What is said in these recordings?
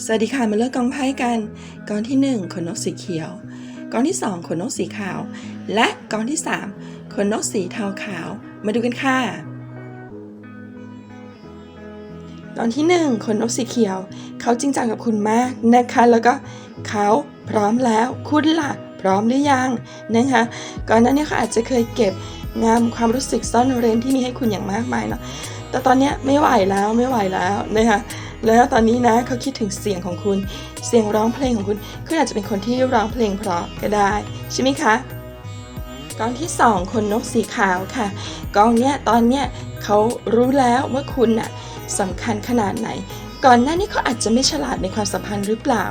สวัสดีค่ะ มาเลือกกองไพ่กัน กองที่ 1 ขนนกสีเขียว กองที่ 2 ขนนกสีขาว และกองที่ 3 ขนนกสีเทาขาว มาดูกันค่ะ กองที่ 1 ขนนกสีเขียว เขาจริงจังกับคุณมากนะคะ แล้วก็เขาพร้อมแล้ว คุณล่ะ พร้อมหรือยังนะคะ ก่อนหน้านี้เขาอาจจะเคยเก็บงามความรู้สึกซ่อนเร้นที่มีให้คุณอย่างมากมายเนาะ แต่ตอนนี้ไม่ไหวแล้วไม่ไหวแล้วนะคะ แล้วตอนนี้นะเขาคิดถึงเสียงของคุณ เสียงร้องเพลงของคุณ คุณอาจจะเป็นคนที่ร้องเพลงเพราะก็ได้ใช่ไหมคะกองที่ 2 คนนกสีขาวค่ะ กองเนี้ยตอนเนี้ยเขารู้แล้วว่าคุณน่ะสำคัญขนาดไหน ก่อนหน้านี้เขาอาจจะไม่ฉลาดในความสัมพันธ์หรือเปล่า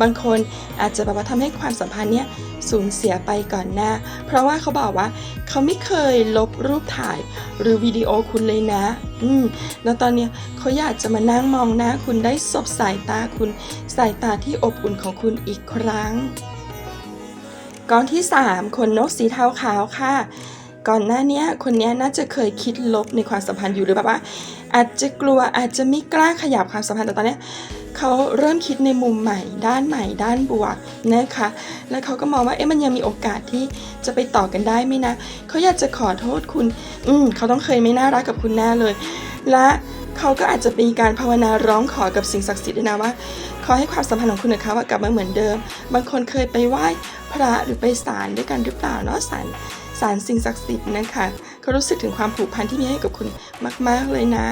บางคนอาจจะแบบว่าทำให้ความสัมพันธ์เนี้ยสูญเสียไปก่อนหน้า เพราะว่าเขาบอกว่าเขาไม่เคยลบรูปถ่ายหรือวิดีโอคุณเลยนะ อืม แล้วตอนเนี้ยเขาอยากจะมานั่งมองหน้าคุณได้สบสายตาคุณ สายตาที่อบอุ่นของคุณอีกครั้งกองที่ 3 คนนกสีเทาขาวค่ะ ก่อนหน้านี้คนนี้น่าจะเคยคิดลบในความสัมพันธ์อยู่หรือแบบว่า อาจจะกลัวอาจจะไม่กล้าขยับความสัมพันธ์แต่ตอนนี้เขาเริ่มคิดในมุมใหม่ ด้านใหม่ ด้านบวกนะคะ แล้วเขาก็มองว่าเอ๊ะมันยังมีโอกาสที่จะไปต่อกันได้ไหมนะเขาอยากจะขอโทษคุณ อืมเขาต้องเคยไม่น่ารักกับคุณแน่เลย และเขาก็อาจจะมีการภาวนาร้องขอกับสิ่งศักดิ์สิทธิ์ด้วยนะว่าขอให้ความสัมพันธ์ของคุณกับเขากลับมาเหมือนเดิม บางคนเคยไปไหว้พระหรือไปศาลด้วยกันหรือเปล่าเนาะศาล สารสิ่งศักดิ์สิทธิ์นะคะเขารู้สึกถึงความผูกพันที่มีให้กับคุณมาก ๆ เลยนะ